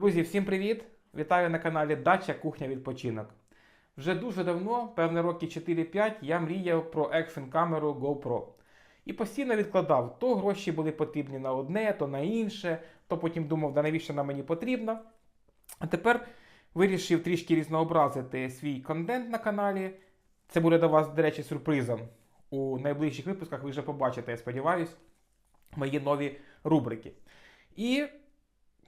Друзі, всім привіт! Вітаю на каналі Дача Кухня Відпочинок. Вже дуже давно, певне роки 4-5, я мріяв про екшн камеру GoPro. І постійно відкладав, то гроші були потрібні на одне, то на інше, то потім думав, да навіщо вона мені потрібна. А тепер вирішив трішки різнообразити свій контент на каналі. Це буде до вас, до речі, сюрпризом. У найближчих випусках ви вже побачите, я сподіваюся, мої нові рубрики. І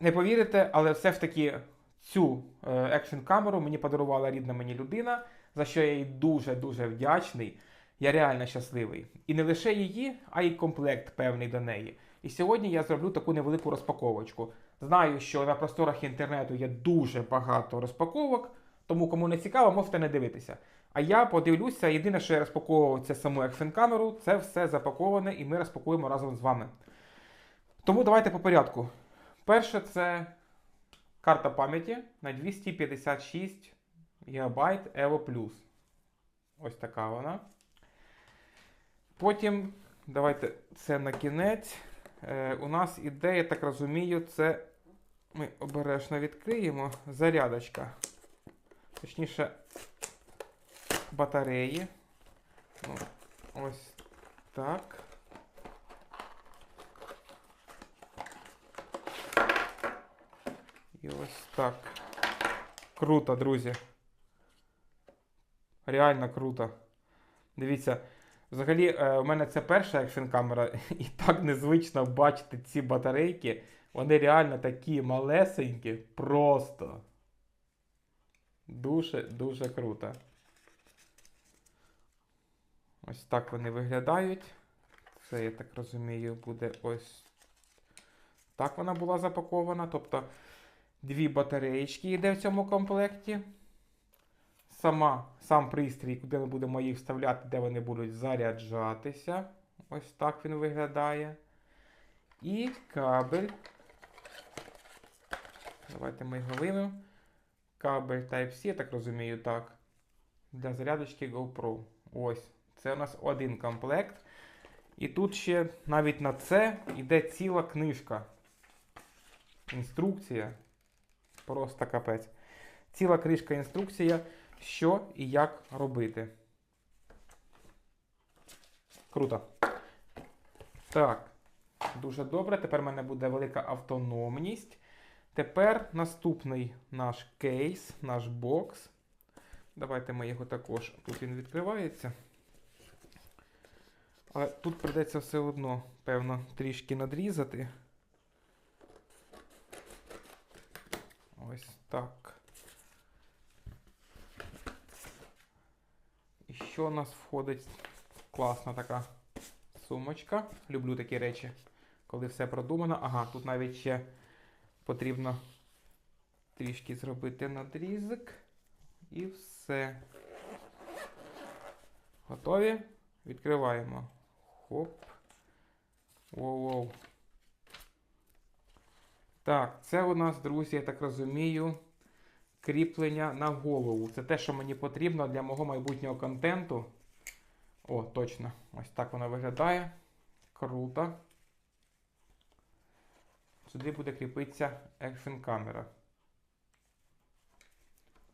не повірите, але все ж таки цю екшн камеру мені подарувала рідна мені людина, за що я їй дуже-дуже вдячний. Я реально щасливий. І не лише її, а й комплект певний до неї. І сьогодні я зроблю таку невелику розпаковочку. Знаю, що на просторах інтернету є дуже багато розпаковок, тому кому не цікаво, можете не дивитися. А я подивлюся, єдине, що я розпаковував, це саму екшн камеру, це все запаковане і ми розпакуємо разом з вами. Тому давайте по порядку. Перше це карта пам'яті на 256 ГБ Evo Ось така вона. Потім, давайте це на кінець. Е, у нас іде, я так розумію, це ми обережно відкриємо зарядочка. Точніше, батареї. Ну, ось так. І ось так. Круто, друзі. Реально круто. Дивіться, взагалі, е, у мене це перша екшн камера, і так незвично бачити ці батарейки. Вони реально такі малесенькі, просто. Дуже-дуже круто. Ось так вони виглядають. Це, я так розумію, буде ось так вона була запакована. Тобто дві батареєчки йде в цьому комплекті. Сама, Сам пристрій, куди ми будемо їх вставляти, де вони будуть заряджатися. Ось так він виглядає. І кабель. Давайте ми його виймемо. Кабель Type-C, я так розумію, так. Для зарядочки GoPro. Ось. Це у нас один комплект. І тут ще навіть на це йде ціла книжка. Інструкція. Просто капець. Ціла кришка інструкція, що і як робити. Круто. Так, дуже добре. Тепер в мене буде велика автономність. Тепер наступний наш кейс, наш бокс. Давайте ми його також. Тут він відкривається. Але тут придеться все одно, певно, трішки надрізати. Ось так. І що у нас входить? Класна така сумочка. Люблю такі речі, коли все продумано. Ага, тут навіть ще потрібно трішки зробити надрізок. І все. Готові? Відкриваємо. Хоп. Воу-воу. Так, це у нас, друзі, я так розумію, кріплення на голову. Це те, що мені потрібно для мого майбутнього контенту. О, точно. Ось так воно виглядає. Круто. Сюди буде кріпитися екшн камера.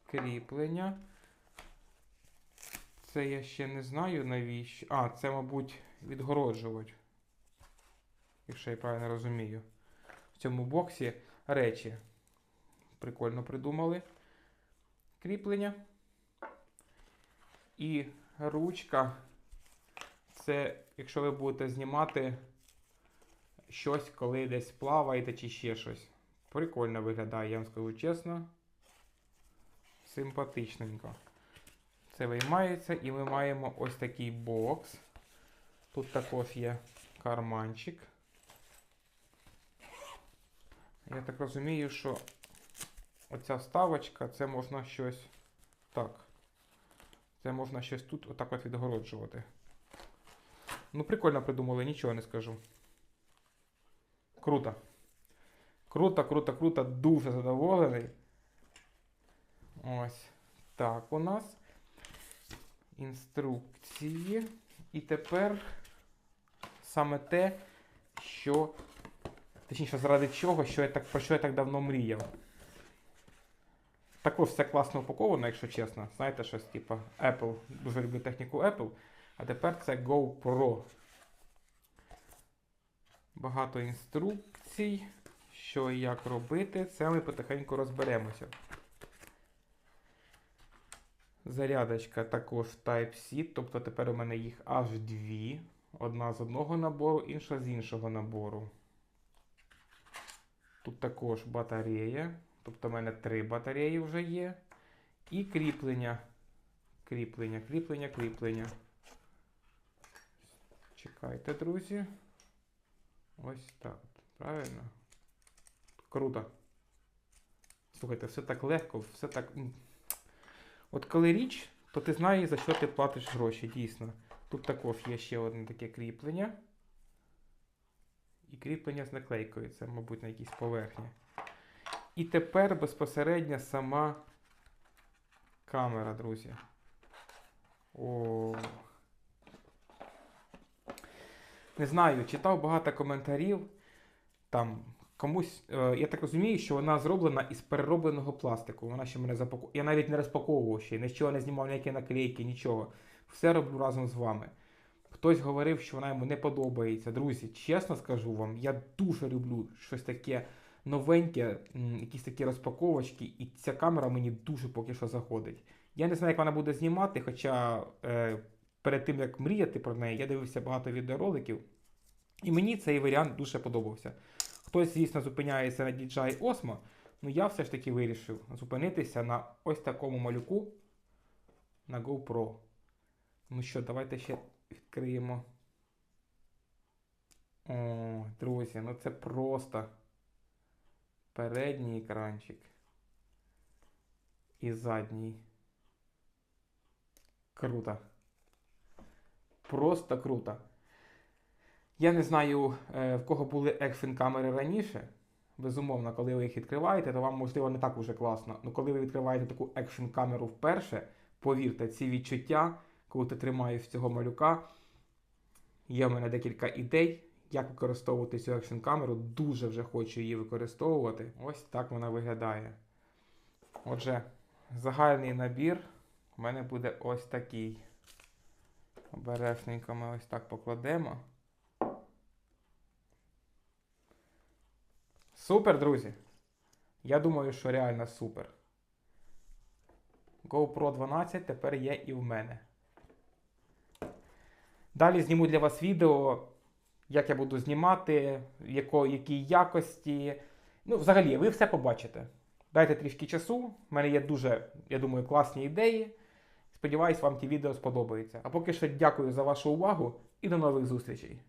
Кріплення. Це я ще не знаю навіщо. А, це, мабуть, відгороджувач. Якщо я правильно розумію. В цьому боксі речі. Прикольно придумали. Кріплення. І ручка. Це, якщо ви будете знімати щось, коли десь плаваєте чи ще щось. Прикольно виглядає, я вам скажу чесно. Симпатичненько. Це виймається і ми маємо ось такий бокс. Тут також є карманчик. Я так розумію, що оця вставочка, це можна щось. Так. Це можна щось тут отак от відгороджувати. Ну, прикольно придумали, нічого не скажу. Круто. Круто, круто, круто, дуже задоволений. Ось так у нас. Інструкції. І тепер саме те, що Точніше, заради чого, що я так, про що я так давно мріяв. Також все класно упаковано, якщо чесно. Знаєте, щось типу Apple. Дуже люблю техніку Apple. А тепер це GoPro. Багато інструкцій, що і як робити. Це ми потихеньку розберемося. Зарядочка також Type-C, тобто тепер у мене їх аж дві. Одна з одного набору, інша з іншого набору. Тут також батарея. Тобто в мене три батареї вже є. І кріплення. Кріплення, кріплення, кріплення. Чекайте, друзі. Ось так. Правильно? Круто. Слухайте, все так легко, все так. От коли річ, то ти знаєш, за що ти платиш гроші, дійсно. Тут також є ще одне таке кріплення. І кріплення з наклейкою, це, мабуть, на якійсь поверхні. І тепер безпосередньо сама камера, друзі. О. Не знаю, читав багато коментарів. Там комусь. Е, я так розумію, що вона зроблена із переробленого пластику. Вона ще мене запаку... Я навіть не розпаковував ще, нічого не знімав, ніякі наклейки, нічого. Все роблю разом з вами. Хтось говорив, що вона йому не подобається. Друзі, чесно скажу вам, я дуже люблю щось таке новеньке, якісь такі розпаковочки, і ця камера мені дуже поки що заходить. Я не знаю, як вона буде знімати, хоча е, перед тим як мріяти про неї, я дивився багато відеороликів, і мені цей варіант дуже подобався. Хтось, звісно, зупиняється на DJI Osmo, ну я все ж таки вирішив зупинитися на ось такому малюку на GoPro. Ну що, давайте ще відкриємо. О, друзі, ну це просто передній екранчик і задній. Круто. Просто круто. Я не знаю, е, в кого були екфін камери раніше. Безумовно, коли ви їх відкриваєте, то вам можливо не так уже класно. Ну коли ви відкриваєте таку екшн камеру вперше, повірте, ці відчуття, коли ти тримаєш цього малюка, є в мене декілька ідей, як використовувати цю екшн камеру. Дуже вже хочу її використовувати. Ось так вона виглядає. Отже, загальний набір у мене буде ось такий. Обережненько ми ось так покладемо. Супер, друзі! Я думаю, що реально супер. GoPro 12 тепер є і в мене. Далі зніму для вас відео, як я буду знімати, яко, якій якості. Ну, взагалі, ви все побачите. Дайте трішки часу. У мене є дуже, я думаю, класні ідеї. Сподіваюсь, вам ті відео сподобаються. А поки що дякую за вашу увагу і до нових зустрічей.